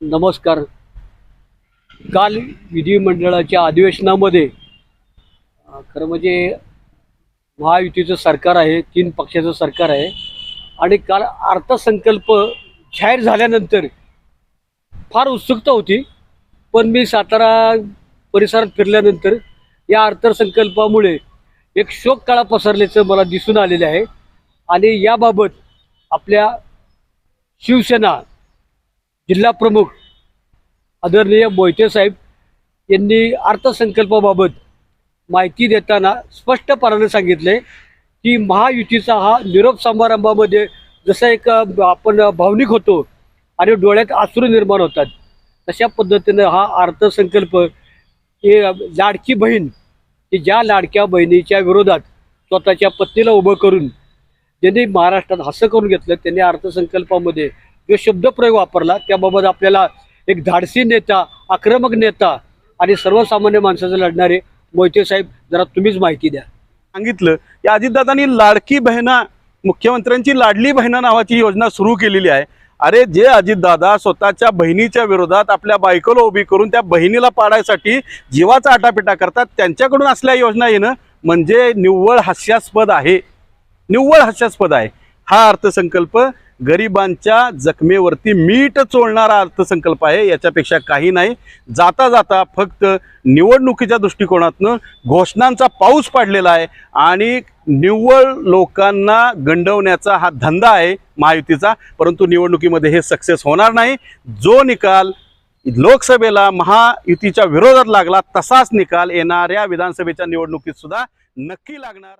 नमस्कार. काल विधिमंडळाच्या अधिवेशनामध्ये खरं म्हणजे महायुतीचं सरकार आहे तीन पक्षाचं सरकार आहे आणि काल अर्थसंकल्प जाहीर झाल्यानंतर फार उत्सुकता होती पण मी सातारा परिसरात फिरल्यानंतर या अर्थसंकल्पामुळे एक शोक काळा पसरल्याचं मला दिसून आलेलं आहे. आणि याबाबत आपल्या शिवसेना जिल्हा प्रमुख आदरणीय मोहिते साहेब यांनी अर्थसंकल्पाबाबत माहिती देताना स्पष्टपणाने सांगितले की महायुतीचा हा निरोप समारंभामध्ये जसं एक आपण भावनिक होतो आणि डोळ्यात आसरू निर्माण होतात तशा पद्धतीनं हा अर्थसंकल्प हे लाडकी बहीण की ज्या लाडक्या बहिणीच्या विरोधात स्वतःच्या पत्नीला उभं करून ज्यांनी महाराष्ट्रात हसं करून घेतलं त्यांनी अर्थसंकल्पामध्ये जो शब्दप्रयोग वापरला त्याबाबत आपल्याला एक धाडसी नेता आक्रमक नेता आणि सर्वसामान्य माणसाचे लढणारे मोहिते साहेब जरा तुम्हीच माहिती द्या. सांगितलं की अजितदादांनी लाडकी बहिणा मुख्यमंत्र्यांची लाडली बहिणा नावाची योजना सुरू केलेली आहे. अरे जे अजितदादा स्वतःच्या बहिणीच्या विरोधात आपल्या बायकोला उभी करून त्या बहिणीला पाडायसाठी जीवाचा आटापिटा करतात त्यांच्याकडून असल्या योजना येणं म्हणजे निव्वळ हास्यास्पद आहे. निव्वळ हास्यास्पद आहे. हा अर्थसंकल्प गरिबांच्या जखमेवरती मीठ चोळणारा अर्थसंकल्प आहे याच्यापेक्षा काही नाही. जाता जाता फक्त निवडणुकीच्या दृष्टिकोनातनं घोषणांचा पाऊस पडलेला आहे आणि निव्वळ लोकांना गंडवण्याचा हा धंदा आहे महायुतीचा परंतु निवडणुकीमध्ये हे सक्सेस होणार नाही. जो निकाल लोकसभेला महायुतीच्या विरोधात लागला तसाच निकाल येणाऱ्या विधानसभेच्या निवडणुकीत सुद्धा नक्की लागणार.